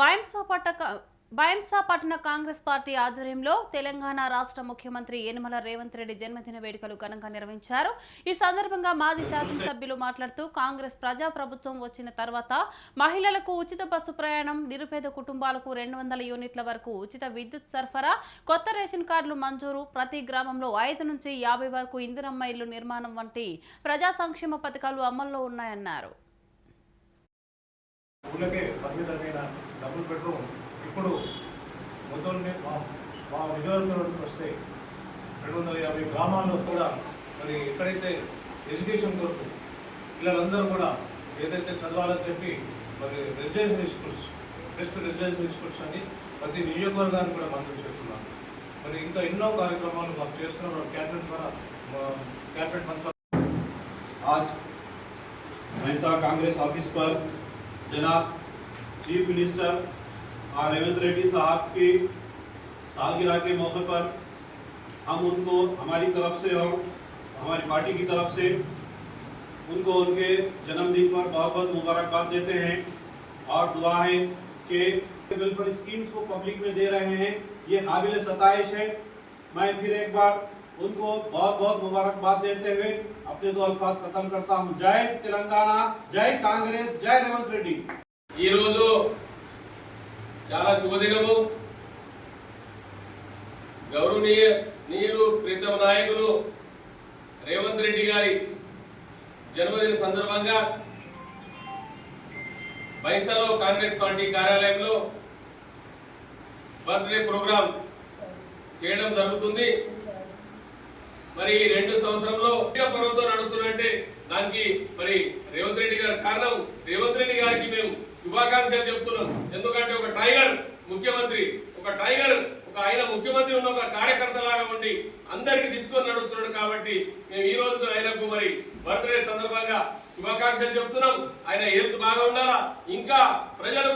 బైంసాపట్ట పట్టణ కాంగ్రెస్ పార్టీ ఆధ్వర్యంలో తెలంగాణ రాష్ట్ర ముఖ్యమంత్రి యనమల రేవంత్ రెడ్డి జన్మదిన వేడుకలు ఘనంగా నిర్వహించారు. ఈ సందర్భంగా మాజీ శాసనసభ్యులు మాట్లాడుతూ కాంగ్రెస్ ప్రజాప్రభుత్వం వచ్చిన తర్వాత మహిళలకు ఉచిత బస్సు ప్రయాణం నిరుపేద కుటుంబాలకు రెండు వందల యూనిట్ల వరకు ఉచిత విద్యుత్ సరఫరా కొత్త రేషన్ కార్డులు మంజూరు ప్రతి గ్రామంలో ఐదు నుంచి యాభై వరకు ఇందిరమ్మ ఇల్లు నిర్మాణం వంటి ప్రజా సంక్షేమ పథకాలు అమల్లో ఉన్నాయన్నారు. ఊళ్ళకే పరిమితమైన డబుల్ బెడ్రూమ్ ఇప్పుడు మొత్తంలో మా మా నియోజకవర్గం వస్తే రెండు వందల యాభై గ్రామాల్లో కూడా మరి ఎక్కడైతే ఎడ్యుకేషన్ కొరకు పిల్లలందరూ కూడా ఏదైతే చదవాలని చెప్పి మరి residential schools best residential schools అని ప్రతి నియోజకవర్గానికి కూడా మంజూరు చేస్తున్నాం మరి ఇంకా ఎన్నో కార్యక్రమాలు మాకు చేస్తున్నాం క్యాబినెట్ ద్వారా క్యాబినెట్ మంత్రి आज भैंसा कांग्रेस ऑफिस पर जनाब, चीफ मिनिस्टर और रेवंत रेड्डी साहब की सालगिरह के मौके पर हम उनको, हमारी तरफ़ से और हमारी पार्टी की तरफ़ से उनको उनके जन्मदिन पर बहुत बहुत मुबारकबाद देते हैं और दुआ है कि वेलफेयर स्कीम्स को पब्लिक में दे रहे हैं। ये काबिल सताइश है। मैं फिर एक बार उनको बहुत बहुत मुबारकबाद देते हुए अपने दो अल्फाज खत्म करता हूँ जय तेलंगाना जय कांग्रेस जय रेवंत रेड्डी ఈరోజు చాలా శుభదినము గౌరవనీయ నీయులు ప్రీతమ నాయకులు రేవంత్ రెడ్డి గారి జన్మదిన సందర్భంగా బైసలో కాంగ్రెస్ పార్టీ కార్యాలయంలో బర్త్డే ప్రోగ్రాం చేయడం జరుగుతుంది మరి ఈ రెండు సంవత్సరంలో పర్వంతో నడుస్తున్నట్టే దానికి మరి రేవంత్ రెడ్డి గారు కారణం. రేవంత్ రెడ్డి గారికి మేము శుభాకాంక్షలు చెప్తున్నాం. ఎందుకంటే ఒక టైగర్ ముఖ్యమంత్రి ఒక టైగర్ ఒక ఆయన ముఖ్యమంత్రి ఉన్న ఒక కార్యకర్త లాగా ఉండి అందరికి తీసుకొని నడుస్తున్నాడు కాబట్టి మేము ఈ రోజు ఆయనకు మరి బర్త్డే సందర్భంగా శుభాకాంక్షలు చెప్తున్నాం. ఆయన హెల్త్ బాగా ఉండాలా? ఇంకా ప్రజలు